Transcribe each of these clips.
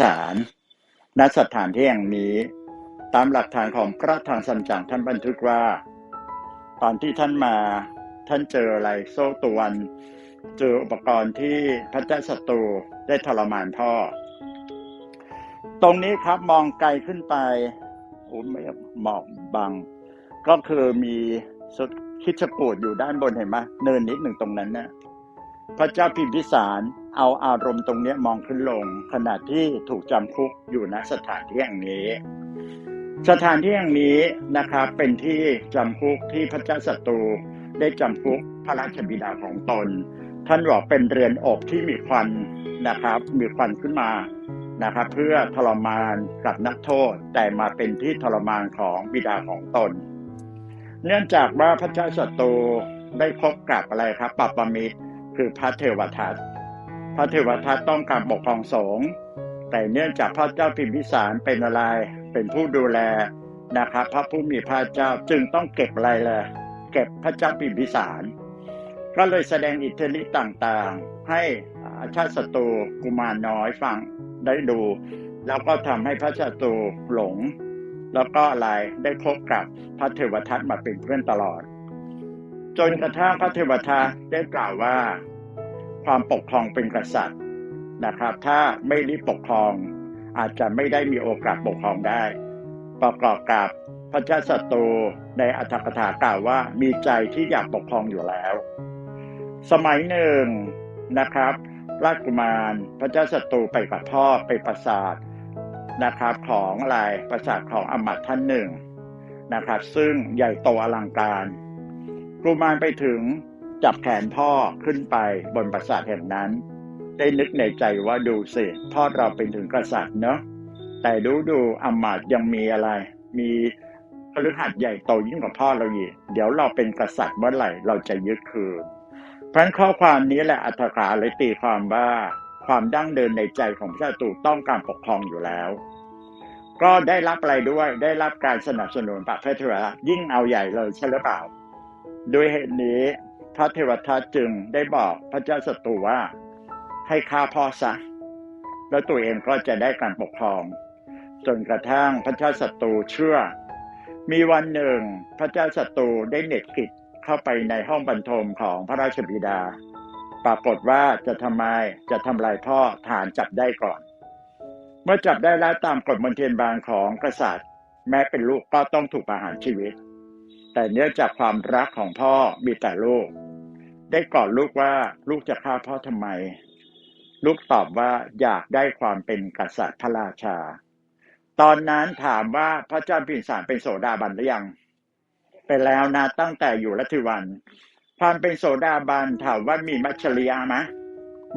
ศาลณสถานที่แห่งนี้ ตามหลักฐานของพระทางสัมจังท่านบันทึกว่า ตอนที่ท่านมาท่านเจออะไรโซ่ตวนเจออุปกรณ์ที่พระเจ้าศัตรูได้ทรมานพ่อ ตรงนี้ครับมองไกลขึ้นไปโอ้ไม่หมอกบัง ก็คือมีคิดชกูดอยู่ด้านบนเห็นไหมเนินนิดหนึ่งตรงนั้นนะ พระเจ้าพิมพิสารเอาอารมณ์ตรงนี้มองขึ้นลง ขณะที่ถูกจำคุกอยู่ณสถานที่แห่งนี้ สถานที่แห่งนี้นะครับเป็นที่จำคุกที่พระเจ้าศัตรูได้จำคุกพระราชบิดาของตน ท่านบอกเป็นเรือนอบที่มีควันนะครับ มีควันขึ้นมานะครับ เพื่อทรมานกับนักโทษแต่มาเป็นที่ทรมานของบิดาของตน เนื่องจากว่าพระเจ้าศัตรูได้พบกับอะไรครับปัปปมิตร คือพระเทวทัตพระเทวทัตต้องการปกครองสงฆ์แต่เนื่องจากพระเจ้าพิมพิสารเป็นอะไรเป็นผู้ดูแลนะครับพระผู้มีพระเจ้าจึงต้องเก็บอะไรเลยเก็บพระเจ้าพิมพิสาร ก็เลยแสดงอิทธิฤทธิ์ต่างๆ ให้ชาติศัตรูกุมารน้อยฟังได้ดู แล้วก็ทำให้พระศัตรูหลง แล้วก็อะไรได้พบกับพระเทวทัตมาเป็นเพื่อนตลอด จนกระทั่งพระเทวทัตได้กล่าวว่า ความปกครองเป็นกษัตริย์นะครับ ถ้าไม่รีบปกครอง อาจจะไม่ได้มีโอกาสปกครองได้ ประกอบกับพระเจ้าศัตรูในอัตถกถากล่าวว่ามีใจที่อยากปกครองอยู่แล้ว สมัยหนึ่งนะครับราชกุมารพระเจ้าศัตรูไปกับพ่อไปปราสาทนะครับของอะไรปราสาทของอมัตท่านหนึ่งนะครับ ซึ่งใหญ่โตอลังการกุมารไปถึง จับแขนพ่อขึ้นไปบนปราสาทแห่งนั้น ได้นึกในใจว่าดูสิพ่อเราเป็นถึงกษัตริย์เนาะแต่ดูดูอมาตยังมีอะไร มีพฤหัสใหญ่โตยิ่งกว่าพ่อเราอีกเดี๋ยวเราเป็นกษัตริย์เมื่อไหร่เราจะยึดคืนเพราะข้อความนี้แหละอัตถกาเลยตีความว่าความดั้งเดินในใจของพระตูต้องการปกครองอยู่แล้ว ก็ได้รับอะไรด้วยได้รับการสนับสนุนพระเทรายิ่งเอาใหญ่เลยใช่หรือเปล่า ด้วยเหตุนี้ พระเทวทัตจึงได้บอกพระเจ้าศัตรูว่า ให้ฆ่าพ่อซะแล้วตัวเองก็จะได้การปกครอง จนกระทั่งพระเจ้าศัตรูเชื่อ มีวันหนึ่งพระเจ้าศัตรูได้เน็ตกิจเข้าไปในห้องบรรทมของพระราชบิดา ปรากฏว่าจะทำไมจะทำลายพ่อฐานจับได้ก่อน เมื่อจับได้แล้วตามกฎมนเทียนบางของกษัตริย์ แม้เป็นลูกก็ต้องถูกประหารชีวิต แต่เนื่องจากความรักของพ่อมีแต่ลูก ได้กอดลูกว่าลูกจะฆ่าพ่อทำไม ลูกตอบว่าอยากได้ความเป็นกษัตริย์พระราชา ตอนนั้นถามว่าพระเจ้าพิมสารเป็นโสดาบันหรือยัง ไปแล้วนะตั้งแต่อยู่รัติวัน ความเป็นโสดาบันถามว่ามีมัชชริยะไหม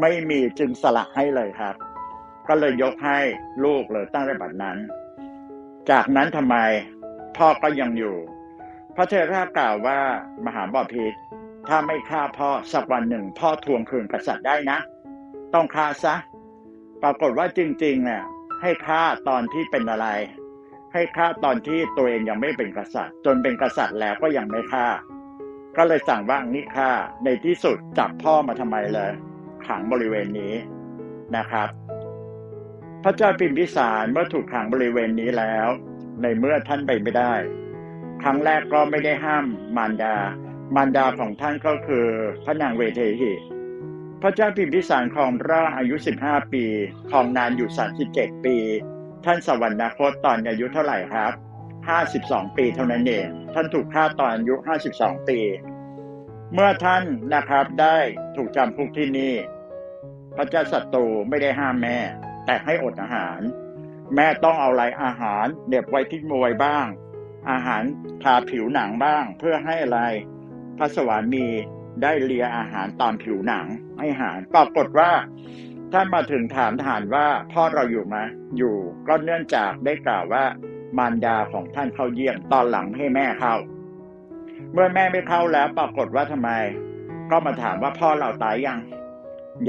ไม่มีจึงสละให้เลยครับ ก็เลยยกให้ลูกเลยตั้งแต่บัดนั้น จากนั้นทำไมพ่อก็ยังอยู่ พระเทระกล่าวว่ามหาบอพิษถ้าไม่ฆ่าพ่อสักวันหนึ่ง พ่อทวงคืนกษัตริย์ได้นะ ต้องฆ่าซะ ปรากฏว่าจริงๆเนี่ยให้ฆ่าตอนที่เป็นอะไร ให้ฆ่าตอนที่ตัวเองยังไม่เป็นกษัตริย์ จนเป็นกษัตริย์แล้วก็ยังไม่ฆ่า ก็เลยสั่งว่านี่ฆ่าในที่สุดจับพ่อมาทำไมเลย ขังบริเวณนี้นะครับ พระเจ้าพิมพิสารเมื่อถูกขังบริเวณนี้แล้ว ในเมื่อท่านไปไม่ได้ ครั้งแรกก็ไม่ได้ห้ามมารดา มารดาของท่านก็คือพระนางเวเทหิ พระเจ้าพิมพิสารครองราชอายุ 15 ปีครองนานอยู่ 37 ปี ท่านสวรรคตตอนอายุเท่าไหร่ครับ 52 ปีเท่านั้นเอง ท่านถูกฆ่าตอนอายุ 52 ปี เมื่อท่านนะครับได้ถูกจำคุกที่นี่ พระเจ้าศัตรูไม่ได้ห้ามแม่ แต่ให้อดอาหาร แม่ต้องเอาอะไรอาหารเด็บไว้ที่มวยบ้าง อาหารทาผิวหนังบ้าง เพื่อให้อะไรพระสวามีได้เลียอาหารตามผิวหนังให้หารปรากฏว่าท่านมาถึงถามทหารว่าพ่อเราอยู่ไหมอยู่ก็เนื่องจากได้กล่าวว่ามารดาของท่านเข้าเยี่ยมตอนหลังให้แม่เข้า เมื่อแม่ไม่เข้าแล้วปรากฏว่าทำไม ก็มาถามว่าพ่อเราตายยัง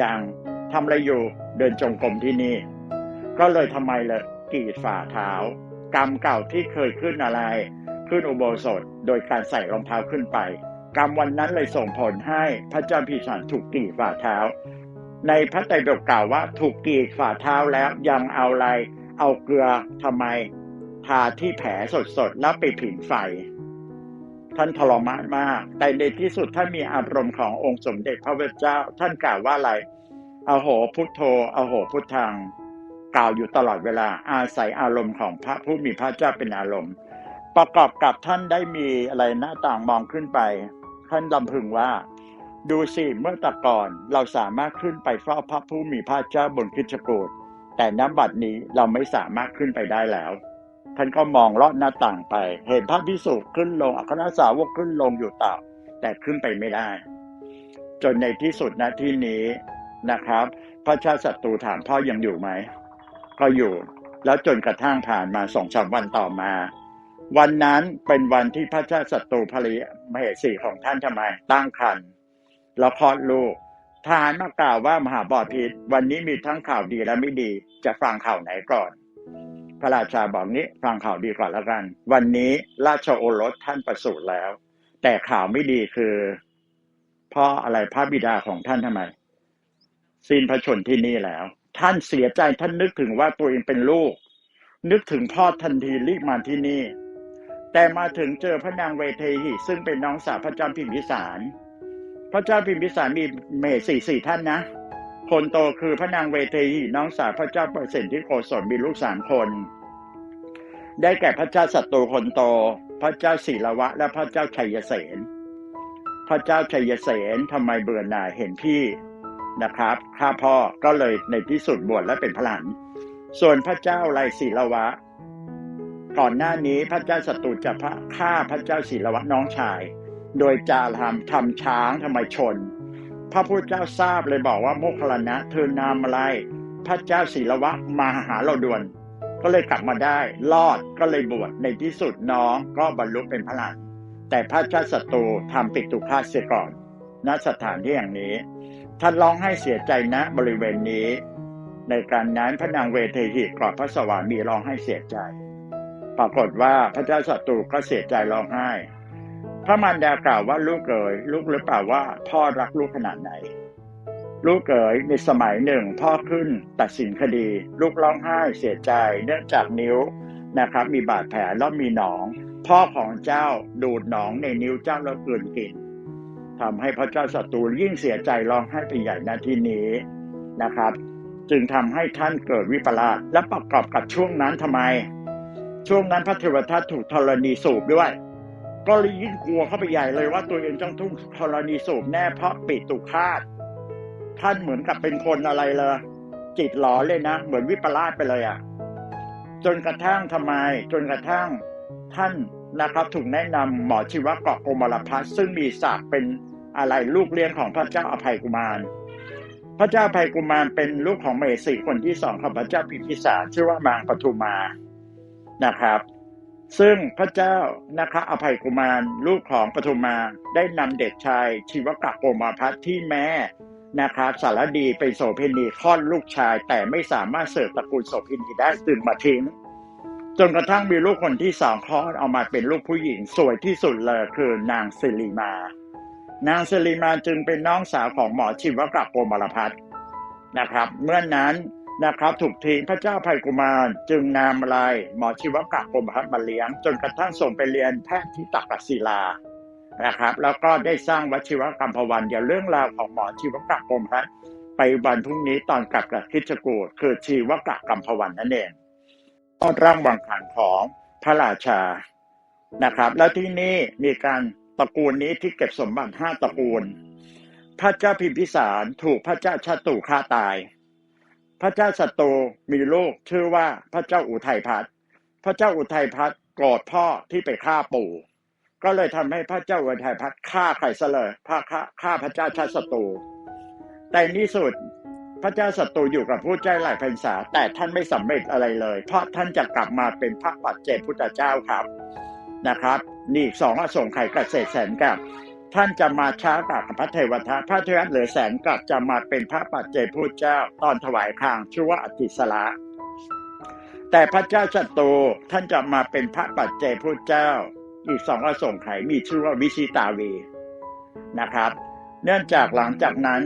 ยังทำอะไรอยู่เดินจงกรมที่นี่ ก็เลยทำไมเลยกีดฝ่าเท้า กรรมเก่าที่เคยขึ้นอะไร ขึ้นอุโบสถโดยการใส่รองเท้าขึ้นไป กรรมวันนั้นเลยส่งผลให้พระเจ้าพิสารถูกกีดฝ่าเท้า ในพระไตรปิฎกกล่าวว่าถูกกีดฝ่าเท้าแล้วยังเอาอะไร เอาเกลือทำไมทาที่แผลสดๆแล้วไปผิงไฟท่านทรมานมาก แต่ในที่สุดท่านมีอารมณ์ขององค์สมเด็จพระพุทเจ้า ท่านกล่าวว่าอะไรอโหพุทโธอโหพุทธัง กล่าวอยู่ตลอดเวลาอาศัยอารมณ์ของพระผู้มีพระเจ้าเป็นอารมณ์ ประกอบกับท่านได้มีอะไรหน้าต่างมองขึ้นไป ท่านลำพึงว่า ดูสิเมื่อต่ก่อนเราสามารถขึ้นไปเฝ้าพระผู้มีพระเจ้าบนคิชกูดแต่น้ำบัดนี้เราไม่สามารถขึ้นไปได้แล้วท่านก็มองลอดหน้าต่างไป เห็นพระพิสุขึ้นลงอัครสาวกขึ้นลงอยู่ต่อแต่ขึ้นไปไม่ได้ จนในที่สุดนะที่นี้นะครับ พระชาติศัตรูถามพ่อยังอยู่ไหม ก็อยู่ แล้วจนกระทั่งผ่านมาสองสามวันต่อมา วันนั้นเป็นวันที่พระเจ้าศัตรูภริมเหสีของท่านทำไมตั้งครรภ์แล้วคลอดลูกทหารมากล่าวว่ามหาบอพิษวันนี้มีทั้งข่าวดีและไม่ดีจะฟังข่าวไหนก่อน พระราชาบอกนี้ฟังข่าวดีก่อนแล้วกัน วันนี้ราชโอรสท่านประสูติแล้ว แต่ข่าวไม่ดีคือพ่ออะไรพระบิดาของท่านทำไม สิ้นพระชนที่นี่แล้ว ท่านเสียใจท่านนึกถึงว่าตัวเองเป็นลูก นึกถึงพ่อทันทีรีบมาที่นี่ แต่มาถึงเจอพระนางเวเทหิซึ่งเป็นน้องสาวพระเจ้าพิมพิสาร พระเจ้าพิมพิสารมีเมษสี่สี่ท่านนะ คนโตคือพระนางเวเทหิน้องสาวพระเจ้าเปอร์เซนที่โกศลมีลูกสามคน ได้แก่พระเจ้าศัตรูคนโต พระเจ้าศิลวะ และพระเจ้าชัยเสนพระเจ้าชัยเสนทำไมเบื่อหน่ายเห็นพี่ นะครับข้าพ่อก็เลยในที่สุดบวชและเป็นพระหลานส่วนพระเจ้าไรศิลวะ ก่อนหน้านี้พระเจ้าศัตรูจะพระฆ่าพระเจ้าศิลวะน้องชาย โดยจาทำทำช้างทำไมชน พระพุทธเจ้าทราบเลยบอกว่าโมคคลนะเธอนามอะไร พระเจ้าศิลวะมาหาเราด่วน ก็เลยกลับมาได้รอดก็เลยบวชในที่สุดน้องก็บรรลุเป็นพระหลานแต่พระเจ้าศัตรูทำปิตุฆาตเสียก่อนณสถานที่อย่างนี้ ท่านร้องให้เสียใจนะบริเวณนี้ ในการนั้นพระนางเวเทหิกอดพระสวามีร้องให้เสียใจ ปรากฏว่าพระเจ้าศัตรูก็เสียใจร้องไห้ พระมารดากล่าวว่าลูกเอ๋ยลูกหรือเปล่าว่าพ่อรักลูกขนาดไหน ลูกเอ๋ยในสมัยหนึ่งพ่อขึ้นตัดสินคดี ลูกร้องไห้เสียใจเนื่องจากนิ้วนะครับ มีบาดแผลแล้วมีหนอง พ่อของเจ้าดูดหนองในนิ้วเจ้าแล้วกลืนกิน ทำให้พระเจ้าศัตรูยิ่งเสียใจร้องไห้ไปใหญ่นาที่นี้นะครับ จึงทำให้ท่านเกิดวิปลาสและประกอบกับช่วงนั้นทำไม ช่วงนั้นพระเทวทัตถูกธรณีสูบด้วย ก็เลยยิ่งกลัวเข้าไปใหญ่เลยว่าตัวเองต้องทุ่งธรณีสูบแน่เพราะปิดตุคาตท่านเหมือนกับเป็นคนอะไรเลยจิตหลอนเลยนะ เหมือนวิปลาสไปเลยอะ่ะ จนกระทั่งทำไม จนกระทั่งท่าน นะครับ ถูกแนะนำหมอชีวะเกาะโกมลพัสซึ่งมีศักดิ์เป็นอะไรลูกเลี้ยงของพระเจ้าอภัยกุมาร พระเจ้าอภัยกุมารเป็นลูกของเมสีคนที่สองของพระเจ้าพิพิสารชื่อว่ามางปทุมานะครับ ซึ่งพระเจ้านะคะอภัยกุมารลูกของปทุมาได้นำเด็กชาย ชีวกะโกมาพัทที่แม่นะครับสารดีเป็นโสเภณีคลอดลูกชาย แต่ไม่สามารถเสิร์ฟตระกูลโสเภณีได้จึงมาทิ้ง จนกระทั่งมีลูกคนที่สองคลอดออกมาเป็นลูกผู้หญิงสวยที่สุดเลยคือนางสิริมา นางสิริมาจึงเป็นน้องสาวของหมอชีวกะโกมารพัฒนะครับ เมื่อนนั้นนะครับถูกทิ้งพระเจ้าภัยกุมารจึงนำอะไรหมอชีวกะโกมารพัฒมาเลี้ยง จนกระทั่งส่งไปเรียนแพทย์ที่ตักศิลานะครับ แล้วก็ได้สร้างวชิวกรรมพวันเดี๋ยวเรื่องราวของหมอชีวกะโกมารพัฒไปวันพรุ่งนี้ตอนกลับกับคิชกูดคือชีวกะกรรมพวันนั่นเอง ต้อนร่างวังขันของพระราชานะครับ แล้วที่นี่มีการตระกูลนี้ที่เก็บสมบัติห้าตระกูล พระเจ้าพิมพิสารถูกพระเจ้าชาตุฆ่าตาย พระเจ้าศัตรูมีลูกชื่อว่าพระเจ้าอุทัยพัฒพระเจ้าอุทัยพัฒโกรธพ่อที่ไปฆ่าปู่ ก็เลยทำให้พระเจ้าอุทัยพัฒฆ่าใครซะเลยพระฆ่าฆ่าพระเจ้าชาติศัตรูแต่ในที่สุด พระเจ้าศัตรูอยู่กับผู้ใจหลายพรรษา แต่ท่านไม่สำเร็จอะไรเลย เพราะท่านจะกลับมาเป็นพระปัจเจกพุทธเจ้าครับนะครับนี่สองอสงไขยเกษตรแสนกับท่านจะมาช้ากว่าพระเทวทัตพระเทวทัตเหลือแสนกับจะมาเป็นพระปัจเจกพุทธเจ้า ตอนถวายคางชื่อว่าอติสละแต่พระเจ้าศัตรูท่านจะมาเป็นพระปัจเจกพุทธเจ้า อีกสองอสงไขยมีชื่อว่าวิชิตาวีนะครับ เนื่องจากหลังจากนั้น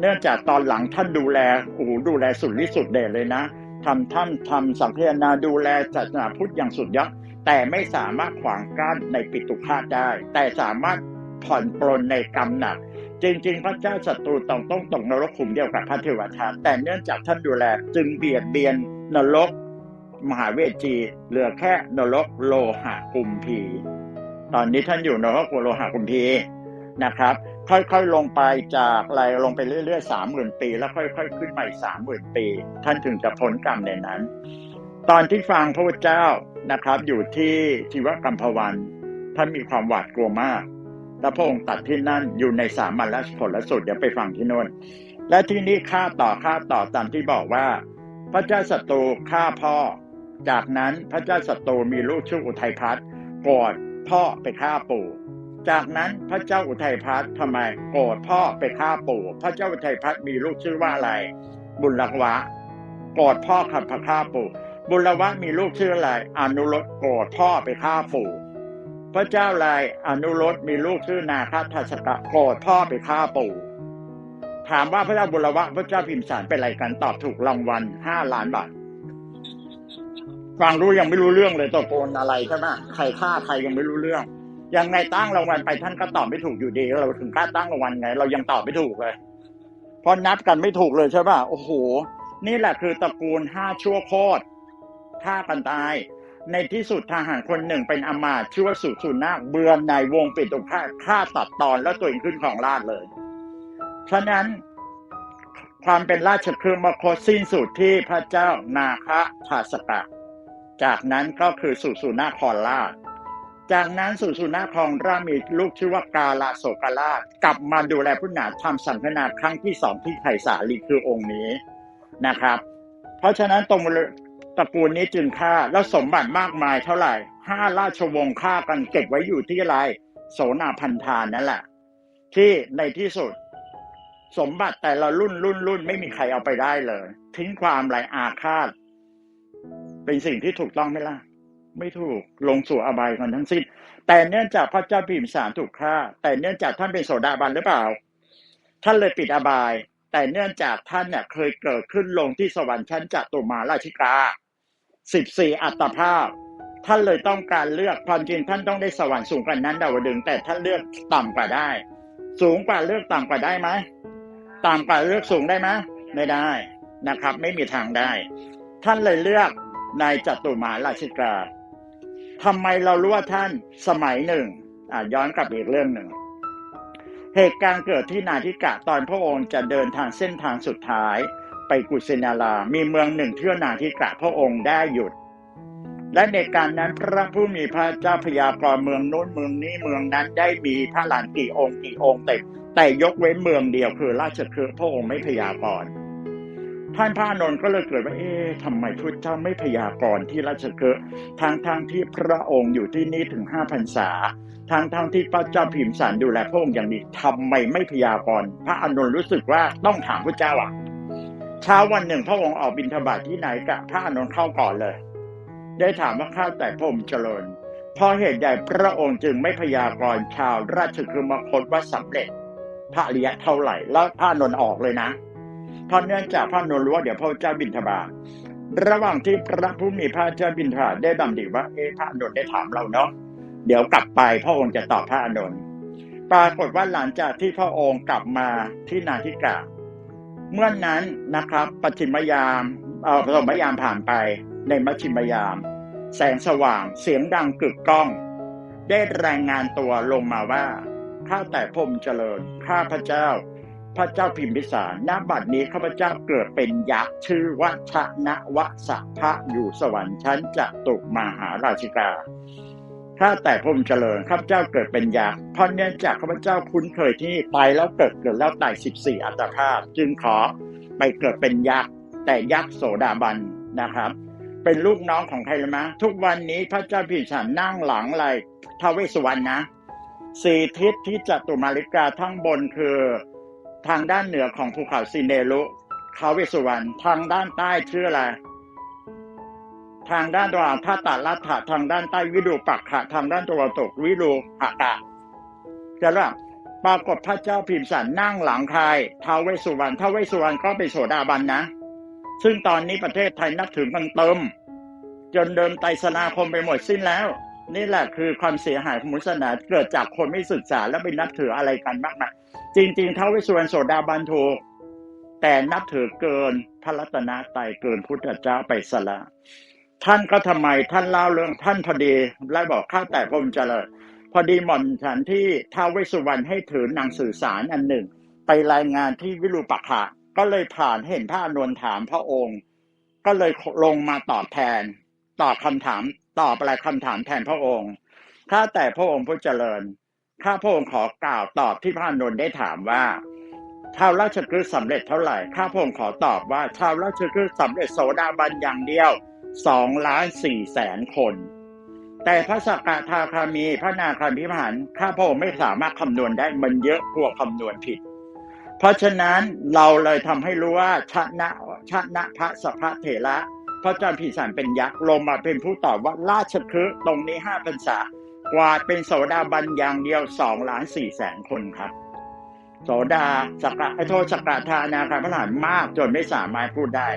เนื่องจากตอนหลังท่านดูแลโอ้โหดูแลสุดฤทธิ์สุดเดชเลยนะทำท่านทำสังเยนาดูแลศาสนาพุทธอย่างสุดยอดแต่ไม่สามารถขวางกั้นในปิตุคาตได้ แต่สามารถผ่อนปลนในกรรมหนัก จริง ๆ พระเจ้าศัตรูต้องต้องตกนรกขุมเดียวกับพระเทวทัตแต่เนื่องจากท่านดูแลจึงเบียดเบียนนรก มหาเวจีเหลือแค่นรกโลหะกุมพี ตอนนี้ท่านอยู่นรกโลหะกุมพีนะครับ ค่อยๆ ลงไปจากอะไรลงไปเรื่อยๆสามหมื่นปี แล้วค่อยๆ ขึ้นมาอีกสามหมื่นปี ท่านถึงจะพ้นกรรมในนั้น ตอนที่ฟังพระพุทธเจ้านะครับ อยู่ที่ชีวกัมพวันท่านมีความหวาดกลัวมาก แล้วพระองค์ตัดที่นั่นอยู่ในสามัญและผลและสุดเดี๋ยวไปฟังที่โน่นและที่นี้ฆ่าต่อฆ่าต่อตามที่บอกว่า พระเจ้าศัตรูฆ่าพ่อ จากนั้นพระเจ้าศัตรูมีลูกชื่ออุทัยพัฒน์กรธพ่อไปฆ่าปู่ จากนั้นพระเจ้าอุทัยพัฒน์ทำไมโกรธพ่อไปฆ่าปู่ พระเจ้าอุทัยพัฒน์มีลูกชื่อว่าอะไร บุญลักวะ โกรธพ่อขับพระฆ่าปู่ บุญลวะมีลูกชื่ออะไร อนุรสโกรธพ่อไปฆ่าปู่ พระเจ้าลายอนุรสมีลูกชื่อนาคทัศกะโกรธพ่อไปฆ่าปู่ ถามว่าพระเจ้าบุรวะพระเจ้าพิมสารเป็นอะไรกันตอบถูกรางวัลห้าล้านบาทฟังรู้ยังไม่รู้เรื่องเลยตะโกนอะไรใช่ไหมใครฆ่าใครยังไม่รู้เรื่อง ยังไงตั้งรางวัลไปท่านก็ตอบไม่ถูกอยู่ดี เราถึงกล้าตั้งรางวัลไง เรายังตอบไม่ถูกเลยเพราะนับกันไม่ถูกเลยใช่ป่ะโอ้โห นี่แหละคือตระกูลห้าชั่วโคตรฆ่ากันตาย ในที่สุดทหารคนหนึ่งเป็นอมาตชื่อว่าสุสุนาคเบือนในวงปิดตรงฆ่าฆ่าตัดตอนแล้วตัวเองขึ้นของราชเลย ฉะนั้นความเป็นราชครึ่งมาโคสิ้นสุดที่พระเจ้านาคทาสกะ จากนั้นก็คือสุสุนาครราช จากนั้นสุสุนาครรามีลูกชื่อว่ากาลาโศกราชกลับมาดูแลพุทธนาทำสังฆนาครั้งที่สองที่ไผ่สาลีคือองค์นี้นะครับ เพราะฉะนั้นตรงตระกูลนี้จึงฆ่าแล้วสมบัติมากมายเท่าไหร่ห้าราชวงศ์ฆ่ากันเก็บไว้อยู่ที่อะไรโสนาพันธานนั่นแหละ ที่ในที่สุด สมบัติแต่ละรุ่นรุ่นรุ่นไม่มีใครเอาไปได้เลย ทิ้งความไรอาฆาต เป็นสิ่งที่ถูกต้องไหมล่ะ ไม่ถูกลงสู่อบายกันทั้งสิ้น แต่เนื่องจากพระเจ้าพิมสารถูกฆ่า แต่เนื่องจากท่านเป็นโสดาบันหรือเปล่า ท่านเลยปิดอบาย แต่เนื่องจากท่านเนี่ยเคยเกิดขึ้นลงที่สวรรค์ชั้นจัตุมาราชิกาสิบสี่อัตภาพ ท่านเลยต้องการเลือกความจริงท่านต้องได้สวรรค์สูงกว่านั้นดาวดึงแต่ท่านเลือกต่ำกว่าได้ สูงกว่าเลือกต่ำกว่าได้ไหมต่ำกว่าเลือกสูงได้ไหมไม่ได้นะครับ ไม่มีทางได้ ท่านเลยเลือกนายจตุมาราชิกา ทำไมเรารู้ว่าท่านสมัยหนึ่งย้อนกลับอีกเรื่องหนึ่ง เหตุการณ์เกิดที่นาทิกะตอนพระองค์จะเดินทางเส้นทางสุดท้าย ไปกุสินารา มีเมืองหนึ่งที่นาทิกะพระองค์ได้หยุด และในการนั้นพระผู้มีพระเจ้าพยากรณ์เมืองโน้นเมืองนี้เมืองนั้นได้มีพระหลานกี่องค์กี่องค์แต่แต่ยกเว้นเมืองเดียวคือราชคฤห์พระองค์ไม่พยากรณ์ ท่านพระนนท์ก็เลยเกิดว่า เอ๊ะทำไมพระเจ้าไม่พยากรณ์ที่ราชคฤห์ทางทางที่พระองค์อยู่ที่นี่ถึงห้าพรรษา ทางทางที่พระเจ้าพิมสารดูแลพระองค์อย่างดีทำไมไม่พยากรณ์พระอานนท์รู้สึกว่าต้องถามพระเจ้าอะเช้าวันหนึ่งพระองค์ออกบิณฑบาตที่ไหนกะพระอานนท์เข้าก่อนเลย ได้ถามว่าข้าแต่พระองค์เจริญพราะเหตุใดพระองค์จึงไม่พยากรณ์ชาวราชคฤห์มคตว่าสำเร็จพระอริยเท่าไหร่แล้วพระอนนท์ออกเลยนะ เพราะเนื่องจากพระอนนรู้ว่าเดี๋ยวพระเจ้าบิณฑบาตระหว่างที่พระผู้มีพระเจ้าบิณฑบาได้ดำดิว่าเอ๊ะพระอนนได้ถามเราเนาะเดี๋ยวกลับไปพระองค์จะตอบพระอนนท์ปรากฏว่าหลังจากที่พระองค์กลับมาที่นาทิกาเมื่อนนั้นนะครับปฐมยามเอ่อปฐมยามผ่านไปในมัชชิมยาม แสงสว่างเสียงดังกึกก้อง ได้รายงานตัวลงมาว่าข้าแต่พรมเจริญข้าพระเจ้า พระเจ้าพิมพิสารณบัดนี้ข้าพเจ้าเกิดเป็นยักษ์ชื่อว่าชนะวะสะพะอยู่สวรรค์ชั้นจตุมหาราชิกาข้าแต่พรมเจริญข้าพเจ้าเกิดเป็นยักษ์เพราะเนื่องจากข้าพเจ้าคุ้นเคยที่นี่ไปแล้วเกิดเกิดแล้วตายสิบสี่อัตภาพ จึงขอไปเกิดเป็นยักษ์แต่ยักษ์โสดาบันนะครับ เป็นลูกน้องของใครรู้ไหมทุกวันนี้พระเจ้าพิมพิสารนั่งหลังอะไรท้าวเวสสุวรรณนะสี่ทิศที่จตุมาริกาทั้งบนคือ ทางด้านเหนือของภูเขาซินเดลุทาวเวสุวรรณทางด้านใต้ชื่ออะไรทางด้านตะวันออกท่าตาลัตถะทางด้านใต้วิดูปักขะทางด้านตะวันตกวิดูหะกะจะว่าปรากฏพระเจ้าพิมสันนั่งหลังใครท้าวเวสุวรรณท้าวเวสุวรรณก็เป็นโสดาบันนะ ซึ่งตอนนี้ประเทศไทยนับถือกันเติม จนเดินไตรสนาคมไปหมดสิ้นแล้ว นี่แหละคือความเสียหายของพุสนาเกิดจากคนไม่ศึกษาแล้วไปนับถืออะไรกันมากมายจริงๆเท้าวเวสสุวรรณโสดาบันถูกแต่นับถือเกินพระรัตนตรัยเกินพุทธเจ้าไปสละ ท่านก็ทำไมท่านเล่าเรื่องท่านพอดีแล้วบอกข้าแต่พระองค์เจริญพอดีหม่อมฉันที่ท้าวเวสสุวรรณให้ถือหนังสื่อสารอันหนึ่ง ไปรายงานที่วิรูปักขะก็เลยผ่านเห็นพระอานนท์ถามพระองค์ ก็เลยลงมาตอบแทนตอบคำถาม ตอบอะไรคำถามแทนพระองค์ ข้าแต่พระองค์ผู้เจริญ ข้าพระองค์ขอกล่าวตอบที่พระนนท์ได้ถามว่าชาวราชคฤห์สำเร็จเท่าไหร่ ข้าพระองค์ขอตอบว่าชาวราชคฤห์สำเร็จโสดาบันอย่างเดียวสองล้านสี่แสนคน แต่พระสกทาคามีพระนาคามิพานข้าพระองค์ไม่สามารถคำนวณได้มันเยอะกว่าคำนวณผิด เพราะฉะนั้นเราเลยทำให้รู้ว่าชนะชนะพระสภะเถระ พระเจ้าพิสารเป็นยักษ์ลงมาเป็นผู้ตอบว่าราชคฤห์ตรงนี้ห้าพรรษากวาดเป็นโสดาบันอย่างเดียวสองล้านสี่แสนคนครับ โสดาสกะไอโทษสกทานาคาพระหลานมากจนไม่สามารถพูดได้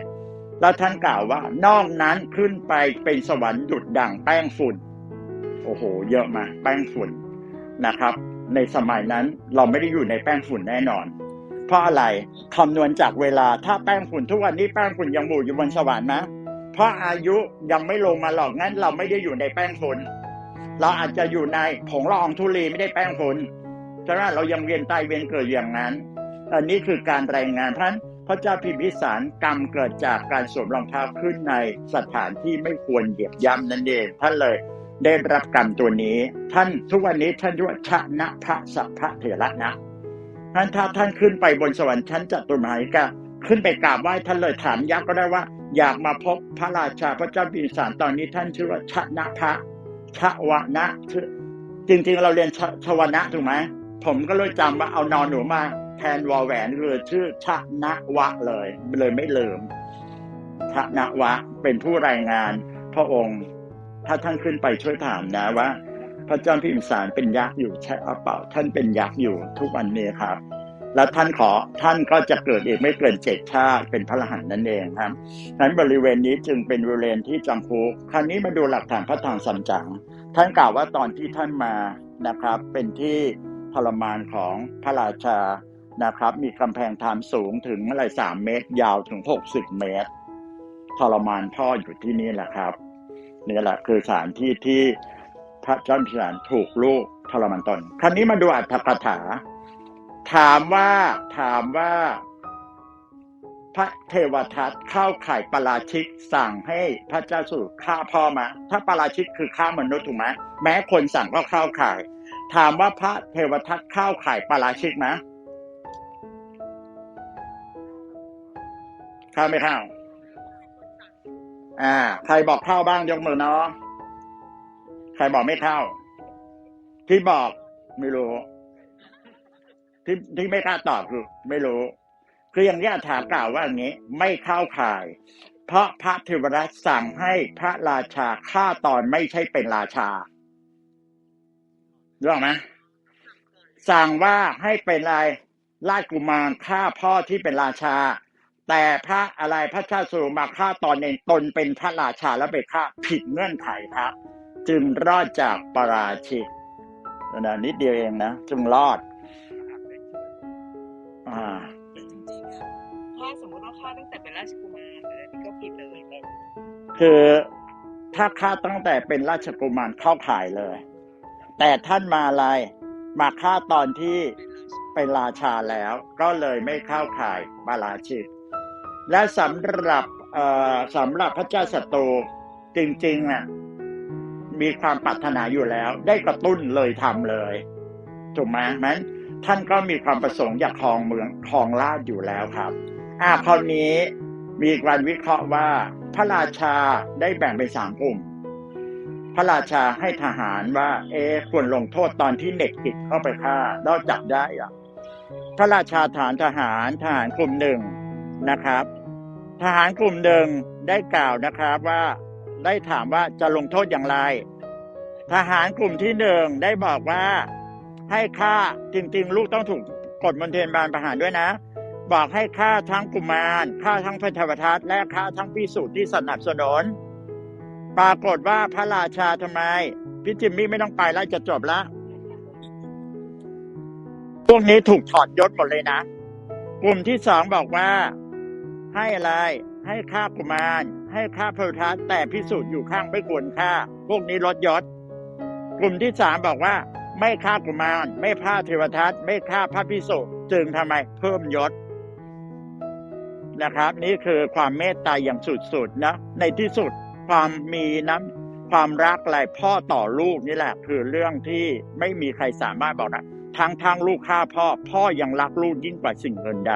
แล้วท่านกล่าวว่านอกนั้นขึ้นไปเป็นสวรรค์ดุดดั่งแป้งฝุ่น โอ้โห เยอะมากแป้งฝุ่นนะครับ ในสมัยนั้นเราไม่ได้อยู่ในแป้งฝุ่นแน่นอน เพราะอะไรคำนวณจากเวลาถ้าแป้งฝุ่นทุกวันนี้แป้งฝุ่นยังบูอยู่บนสวรรค์นะ เพราะอายุยังไม่ลงมาหรอกงั้นเราไม่ได้อยู่ในแป้งฝุ่นเราอาจจะอยู่ในผงละอองธุลีไม่ได้แป้งฝุ่นฉะนั้นเรายังเวียนตายเวียนเกิดอย่างนั้น อันนี้คือการรายงานเพรานพระเจ้าพิมพิสารกรรมเกิดจากการสวมรองเท้าขึ้นในสถานที่ไม่ควรเหยียบย่ำนั่นเองท่านเลยได้รับกรรมตัวนี้ ท่านทุกวันนี้ท่านยกว่าชนะพระสัพพะเถระนะนั้นถ้าท่านขึ้นไปบนสวรรค์ชั้นจตุมหาริกาขึ้นไปกราบไหว้ท่านเลยถามยักษ์ก็ได้ว่า อยากมาพบพระราชาพระเจ้าพิมสารตอนนี้ท่านชื่อว่าชนะพระชวนะชื่อจริงๆเราเรียนชชวนะถูกไหมผมก็เลยจำว่าเอานอนหนูมาแทนวอแหวนเลยชื่อชนะวะเลย เลยไม่ลืมชนะวะเป็นผู้รายงานพระองค์ ถ้าท่านขึ้นไปช่วยถามนะว่า พระเจ้าพิมสารเป็นยักษ์อยู่ใช่หรือเปล่าท่านเป็นยักษ์อยู่ทุกวันนี้ครับ แล้วท่านขอท่านก็จะเกิดอีกไม่เกินเจ็ดชาติเป็นพระรหันต์นั่นเองครับนั้นบริเวณนี้จึงเป็นบริเวณที่จำคุกคราวนี้มาดูหลักฐานพระทางสัมจังท่านกล่าวว่าตอนที่ท่านมานะครับ เป็นที่ทรมานของพระราชานะครับ มีกำแพงทามสูงถึงอะไรสามเมตร ยาวถึงหกสิบเมตรทรมานพ่ออยู่ที่นี่แหละครับนี่แหละคือสถานที่ที่พระเจ้าพิสารถูกลูกทรมานตนคราวนี้มาดูอัตถกถา ถามว่าถามว่า พระเทวทัตเข้าข่ายปาราชิกสั่งให้พระเจ้าสู่ฆ่าพ่อมา ถ้าปาราชิกคือฆ่ามนุษย์ถูกไหมแม้คนสั่งก็เข้าข่าย ถามว่าพระเทวทัตเข้าข่ายปาราชิกไหมเข้าไม่เข้าอ่า ใครบอกเข้าบ้างยกมือเนาะใครบอกไม่เข้า ที่บอกไม่รู้ ที่ที่ไม่กล้าตอบคือไม่รู้คืออย่างนี้ถามกล่าวว่าอย่างนี้ ไม่เข้าข่าย เพราะพระเทวรัตสั่งให้พระราชาฆ่าตอนไม่ใช่เป็นราชารู้ไหมสั่งว่าให้เป็นอะไรราชกุมารฆ่าพ่อที่เป็นราชา แต่พระอะไรพระเจ้าสุรมาฆ่าตอนเองตนเป็นพระราชาแล้วไปฆ่าผิดเงื่อนไขครับ จึงรอดจากปราชิกนะนิดเดียวเองนะ จึงรอด ฆ่าตั้งแต่เป็นราชกุมารเลยนี่ก็ผิดเลย คือถ้าฆ่าตั้งแต่เป็นราชกุมารเข้าข่ายเลย แต่ท่านมาอะไรมาฆ่าตอนที่เป็นราชาแล้วก็เลยไม่เข้าข่ายบาราชิกและสำหรับสำหรับพระเจ้าศัตรูจริงๆน่ะมีความปรารถนาอยู่แล้ว ได้กระตุ้นเลยทำเลยถูกไหมมันท่านก็มีความประสงค์อยากครองเมืองครองราชอยู่แล้วครับ อ่าคราวนี้มีการวิเคราะห์ว่า พระราชาได้แบ่งเป็นสามกลุ่ม พระราชาให้ทหารว่า เอ๊ะควรลงโทษตอนที่เด็กติดเข้าไปฆ่าเราจับได้อะพระราชาฐานทหารทหารกลุ่มหนึ่งนะครับ ทหารกลุ่มหนึ่งได้กล่าวนะครับว่าได้ถามว่าจะลงโทษอย่างไร ทหารกลุ่มที่หนึ่งได้บอกว่าให้ฆ่าจริงๆ ลูกต้องถูกกฎมนเทียนบานประหารด้วยนะ บอกให้ฆ่าทั้งกุมารฆ่าทั้งพันธวทัตและฆ่าทั้งพิสูจน์ที่สนับสนุนปรากฏว่าพระราชาทำไมพี่จิมมี่ไม่ต้องไปแล้วจะจบละพวกนี้ถูกถอดยศหมดเลยนะ กลุ่มที่สองบอกว่า ให้อะไร ให้ฆ่ากุมาร ให้ฆ่าพระทัตแต่พิสูจน์อยู่ข้างไม่ควรฆ่า พวกนี้ลดยศ กลุ่มที่สามบอกว่า ไม่ฆ่ากุมาร ไม่ฆ่าเทวทัตไม่ฆ่าพระพิสุจึงทำไมเพิ่มยศ นะครับ นี่คือความเมตตาอย่างสุดๆนะในที่สุดความมีน้ำความรักอะไรพ่อต่อลูกนี่แหละ คือเรื่องที่ไม่มีใครสามารถบอกได้ทั้งทางลูกฆ่าพ่อพ่อยังรักลูกยิ่งกว่าสิ่งอื่นใด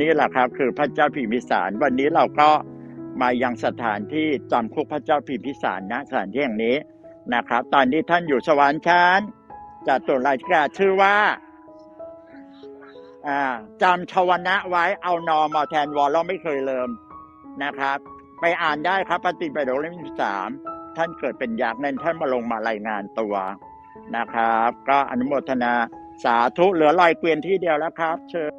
นี่แหละครับ คือพระเจ้าพิมพิสาร วันนี้เราก็มายังสถานที่จำคุกพระเจ้าพิมพิสารนะสถานที่แห่งนี้นะครับ ตอนนี้ท่านอยู่สวรรค์ชั้นจัตุราชกาชื่อว่า จำชวนะไว้เอานอมาแทนวอลแล้วไม่เคยเลิมนะครับ ไปอ่านได้ครับปฏิบัติโดเล่มที่สามท่านเกิดเป็นยักษ์นั่นท่านมาลงมารายงานตัวนะครับ ก็อนุโมทนาสาธุเหลือลอยเกวียนที่เดียวแล้วครับ เชิญ